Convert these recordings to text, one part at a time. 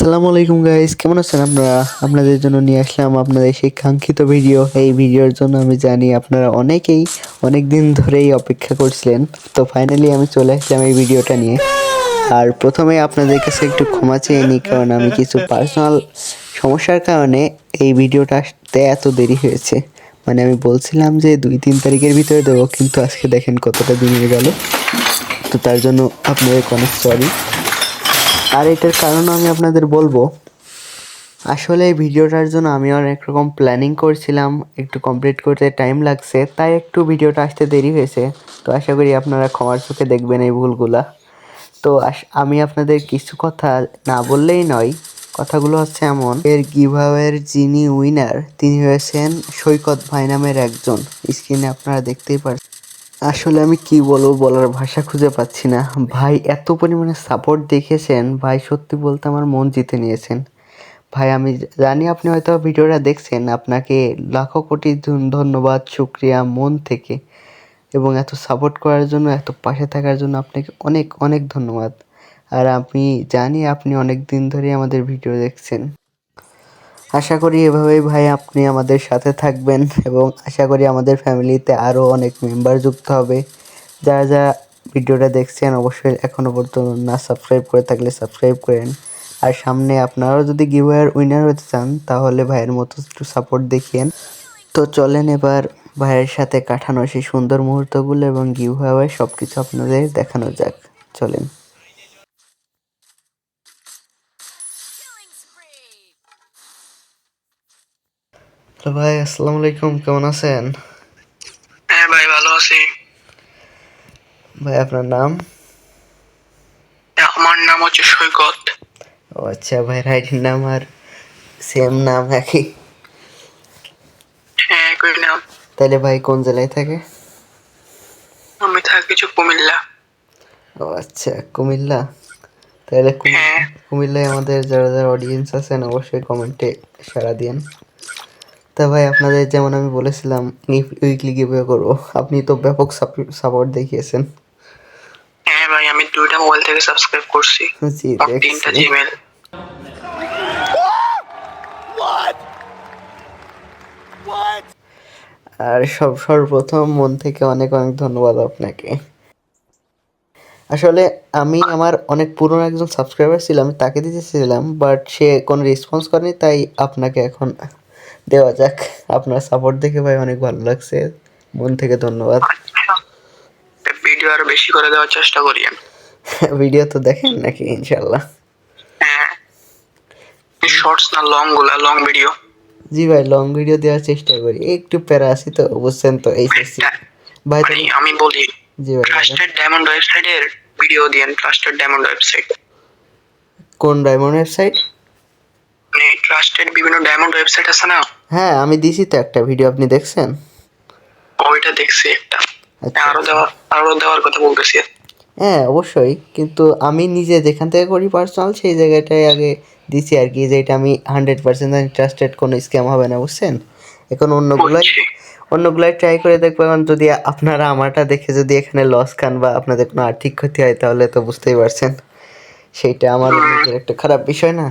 আসসালামু আলাইকুম গাইস কেমন আছেন আপনারা? আপনাদের জন্য নিয়ে আসলাম আপনাদের সেই কাঙ্ক্ষিত ভিডিও এই ভিডিওর জন্য আমি জানি আপনারা অনেকেই অনেক দিন ধরেই অপেক্ষা করছিলেন। তো ফাইনালি আমি চলে আসলাম এই ভিডিওটা নিয়ে। আর প্রথমে আপনাদের কাছে একটু ক্ষমা চেয়ে নিই, কারণ আমি কিছু পার্সোনাল সমস্যার কারণে এই ভিডিওটা আসতে এত দেরি হয়েছে। মানে আমি বলছিলাম যে দুই, তিন তারিখের ভিতরে দেবো, কিন্তু আজকে দেখেন কতটা দিন হয়ে গেল। তো তার জন্য আপনাদের অনেক সরি আর এটার কারণ আমি আপনাদের বলব, আসলে এই ভিডিওটার জন্য আমি অনেক রকম প্ল্যানিং করছিলাম, একটু কমপ্লিট করতে টাইম লাগছে, তাই একটু ভিডিওটা আসতে দেরি হয়েছে। তো আশা করি আপনারা ক্ষমার চোখে দেখবেন এই ভুলগুলা। তো আমি আপনাদের কিছু কথা না বললেই নয়, কথাগুলো হচ্ছে এমন। এর গিভাওয়ের যিনি উইনার তিনি হয়েছেন সৈকত ভাই নামের একজন। স্ক্রিনে আপনারা দেখতেই পাচ্ছেন আসলে আমি কি বলব বলার ভাষা খুঁজে পাচ্ছি না। ভাই, এত পরিমাণে সাপোর্ট দেখিয়েছেন। ভাই, সত্যি বলতে আমার মন জিতে নিয়েছেন। ভাই, আমি জানি আপনি হয়তো ভিডিওটা দেখছেন। আপনাকে লাখো কোটি ধন্যবাদ, শুক্রিয়া মন থেকে। এবং এত সাপোর্ট করার জন্য, এত পাশে থাকার জন্য আপনাকে অনেক অনেক ধন্যবাদ। আর আমি জানি আপনি অনেক দিন ধরে আমাদের ভিডিও দেখছেন। আশা করি এভাবেই ভাই আপনি আমাদের সাথে থাকবেন এবং আশা করি আমাদের ফ্যামিলিতে আরও অনেক মেম্বার যুক্ত হবে। যারা যারা ভিডিওটা দেখছেন অবশ্যই এখনও পর্যন্ত না সাবস্ক্রাইব করে থাকলে সাবস্ক্রাইব করেন। আর সামনে আপনারাও যদি গিভওয়ার উইনার হতে চান, তাহলে ভাইয়ের মতো একটু সাপোর্ট দেখিয়েন। তো চলেন এবার ভাইয়ের সাথে কাটানো সেই সুন্দর মুহূর্তগুলো এবং গিভওয়ে সব কিছু আপনাদের দেখানো যাক। চলেন। হ্যালো ভাই আসসালামু আলাইকুম কেমন আছেন? হ্যাঁ ভাই ভালো আছি। ভাই আপনার নাম? আমার নাম হচ্ছে সৈকত। ও আচ্ছা ভাই রাইটির নাম আর সেম নাম একই। হ্যাঁ একই নাম। তাহলে ভাই কোন জেলায় থাকে? আমি থাকি কিছু কুমিল্লা। ও আচ্ছা কুমিল্লা। তাহলে হ্যাঁ। কুমিল্লায় আমাদের যারা যারা অডিয়েন্স আছেন অবশ্যই কমেন্টে সাড়া দিন তা ভাই আপনাদের যেমন আমি বলেছিলাম উইকলি গিভওয়ে করব। আপনি তো ব্যাপক সাপোর্ট দেখিয়েছেন। হ্যাঁ ভাই আমি দুইটা মোবাইল থেকে সাবস্ক্রাইব করছি। জি আর তিনটা জিমেল আর সব সর্বপ্রথম মন থেকে অনেক অনেক ধন্যবাদ আপনাকে। আসলে আমি আমার অনেক পুরনো একজন সাবস্ক্রাইবার ছিল আমি তাকে দিতেছিলাম বাট সে কোনো রেসপন্স করেনি তাই আপনাকে এখন দেওয়া যাক। আপনার সাপোর্ট দেখে ভাই অনেক ভালো লাগছে। মন থেকে ধন্যবাদ। ভিডিও আরও বেশি করে দেওয়ার চেষ্টা করি আমি। ভিডিও তো দেখেন নাকি ইনশাল্লাহ হ্যাঁ। শর্টস না লংগুলা লং ভিডিও জি ভাই লং ভিডিও দেওয়ার চেষ্টা করি। একটু প্যারা আছি তো বুঝছেন তো এই ভাই মানে আমি বলি জি ভাই। ট্রাস্টেড ডায়মন্ড ওয়েবসাইটের ভিডিও দিয়েন ট্রাস্টেড ডায়মন্ড ওয়েবসাইট কোন ডায়মন্ড ওয়েবসাইট মানে ট্রাস্টেড বিভিন্ন ডায়মন্ড ওয়েবসাইট আছে না? হ্যাঁ আমি দিছি তো একটা ভিডিও আপনি দেখছেন? ওইটা দেখছি একটা। আচ্ছা আরও দেওয়ার আরও দেওয়ার কথা বলতেছি। হ্যাঁ অবশ্যই। কিন্তু আমি নিজে যেখান থেকে করি পার্সোনাল সেই জায়গাটায় আগে দিছি আর কি যেটা আমি হান্ড্রেড পার্সেন্ট ট্রাস্টেড কোনো স্ক্যাম হবে না বুঝছেন? এখন অন্যগুলাই অন্যগুলাই ট্রাই করে দেখব। এখন যদি আপনারা আমারটা দেখে যদি এখানে লস খান বা আপনাদের কোনো আর্থিক ক্ষতি হয় তাহলে তো বুঝতেই পারছেন। সেইটা আমার একটা খারাপ বিষয় না।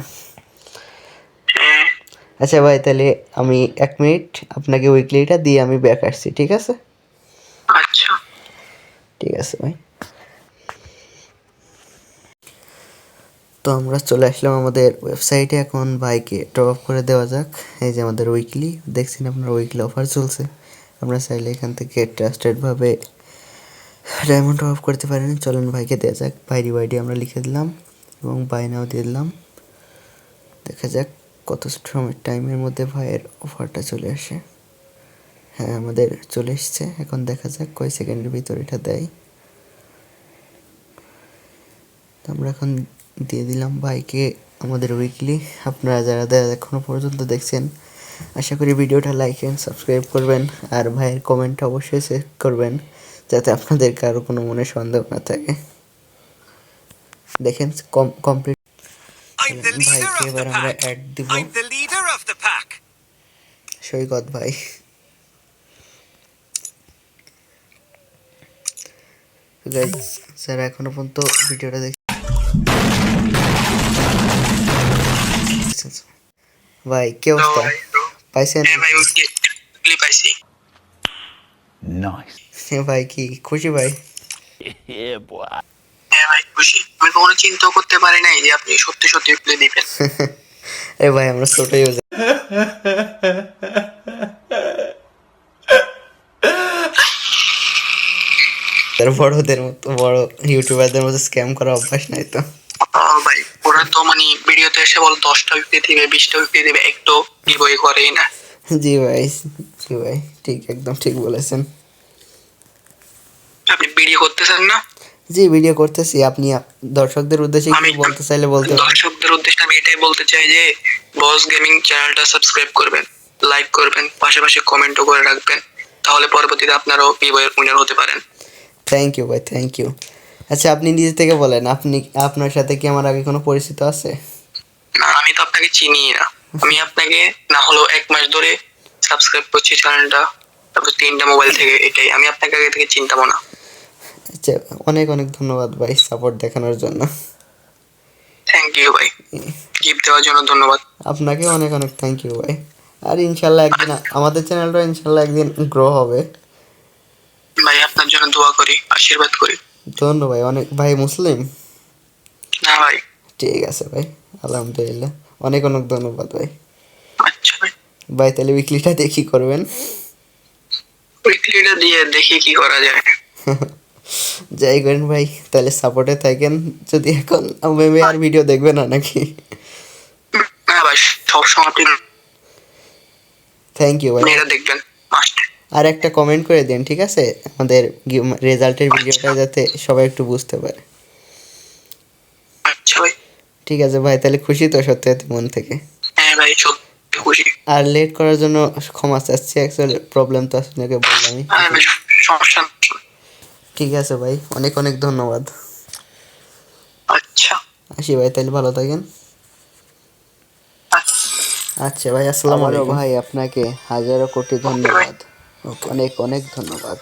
আচ্ছা ভাই তাহলে আমি এক মিনিট আপনাকে উইকলিটা দিয়ে আমি ব্যাক আসছি ঠিক আছে? আচ্ছা। ঠিক আছে ভাই। তো আমরা চলে আসলাম আমাদের ওয়েবসাইটে এখন বাইকে টপ আপ করে দেওয়া যাক। এই যে আমাদের উইকলি দেখছেন আপনার উইকলি অফার চলছে। আমরা চাইলে এখান থেকে ট্রাস্টেডভাবে ডায়মন্ড টপ আপ করতে পারেন। চলেন ভাইকে দেওয়া যাক। বাইরি বাইডি আমরা লিখে দিলাম এবং বাইনাও দিয়ে দিলাম। দেখা যাক। কত সময় টাইমের মধ্যে ভাইয়ের অফারটা চলে আসে। হ্যাঁ আমাদের চলে এসছে। এখন দেখা যাক কয় সেকেন্ডের ভিতর এটা দেয়। আমরা এখন দিয়ে দিলাম বাইকে আমাদের উইকলি আপনারা যারা যারা এখনও পর্যন্ত দেখছেন, আশা করি ভিডিওটা লাইক অ্যান্ড সাবস্ক্রাইব করবেন। আর ভাইয়ের কমেন্ট অবশ্যই চেক করবেন, যাতে আপনাদের কারও কোনো মনে সন্দেহ না থাকে। দেখেন, কম কমপ্লিট ভাইকে এবার আমরা অ্যাড দিব। I'm the leader of the pack. সৈকত ভাই। গাইজ যারা এখনও পর্যন্ত ভিডিওটা দেখ ভাই কি অবস্থা? পাইছেন? ভাই কি খুশি ভাই? ভাই খুশি। আমি কখনো চিন্তাও করতে পারি নাই যে আপনি সত্যি সত্যি উইকলি দিবেন। এ ভাই আমরা ছোট ইউজার বড়দের মতো বড় ইউটিউবারদের মতো স্ক্যাম করা অভ্যাস নাই তো। ভাই ওরা তো মানে ভিডিওতে এসে বল দশটা উইকলি দিবে বিশটা উইকলি দিবে একটু গিভওয়ে করেই না। জি ভাই জি ভাই ঠিক একদম ঠিক বলেছেন। আপনি ভিডিও করতেছেন না? জি ভিডিও করতেছি। আপনি দর্শকদের উদ্দেশ্যে কিছু বলতে চাইলে বলতে দর্শকদের উদ্দেশ্যে আমি এটাই বলতে চাই যে বস গেমিং চ্যানেলটা সাবস্ক্রাইব করবেন লাইক করবেন পাশাপাশি কমেন্টও করে রাখবেন তাহলে পরবর্তীতে আপনারাও গিভওয়ের উইনার হতে পারেন। থ্যাংক ইউ ভাই থ্যাংক ইউ আচ্ছা আপনি নিজে থেকে বলেন আপনি আপনার সাথে কি আমার আগে কোনো পরিচিত আছে? না আমি তো আপনাকে চিনি না। আমি আপনাকে না হলেও এক মাস ধরে সাবস্ক্রাইব করছি চ্যানেলটা তারপর তিনটা মোবাইল থেকে এটাই। আমি আপনাকে আগে থেকে চিনতাম না। অনেক অনেক ধন্যবাদ ভাই সাপোর্ট দেখানোর জন্য। থ্যাংক ইউ ভাই। গিফট দেওয়ার জন্য ধন্যবাদ। আপনাকে অনেক অনেক থ্যাংক ইউ ভাই। আর ইনশাল্লাহ একদিন আমাদের চ্যানেলটা ইনশাল্লাহ একদিন গ্রো হবে। ভাই আপনার জন্য দোয়া করি আশীর্বাদ করি। ধন্যবাদ ভাই অনেক ভাই মুসলিম? না ভাই। ঠিক আছে ভাই আলহামদুলিল্লাহ। অনেক অনেক ধন্যবাদ ভাই। আচ্ছা ভাই। ভাই তাহলে উইকলিটা দেখি করবেন। উইকলিটা দিয়ে দেখি কি করা যায়। যাই করেন ভাই তাহলে সাপোর্টে থাকেন। যদি এখন মেবি আর ভিডিও দেখবে না নাকি? না ভাই সবসময় আপনি থ্যাংক ইউ ভাই। মেয়েরা দেখবেন মাস্ট আর একটা কমেন্ট করে দিন ঠিক আছে? আমাদের রেজাল্টের ভিডিওটা যাতে সবাই একটু বুঝতে পারে। আচ্ছা ঠিক আছে ভাই তাহলে খুশি তো সত্যি মন থেকে? হ্যাঁ ভাই সত্যি খুশি। আর লেট করার জন্য ক্ষমা চাচ্ছি অ্যাকচুয়ালি প্রবলেম তো আপনাকে বললামই। হ্যাঁ সমস্যা। ঠিক আছে ভাই অনেক অনেক ধন্যবাদ। আচ্ছা। আসি ভাই তাহলে ভালো থাকেন। আচ্ছা। আচ্ছা ভাই আসসালামু আলাইকুম। ভাই আপনাকে হাজারো কোটি ধন্যবাদ। অনেক অনেক ধন্যবাদ।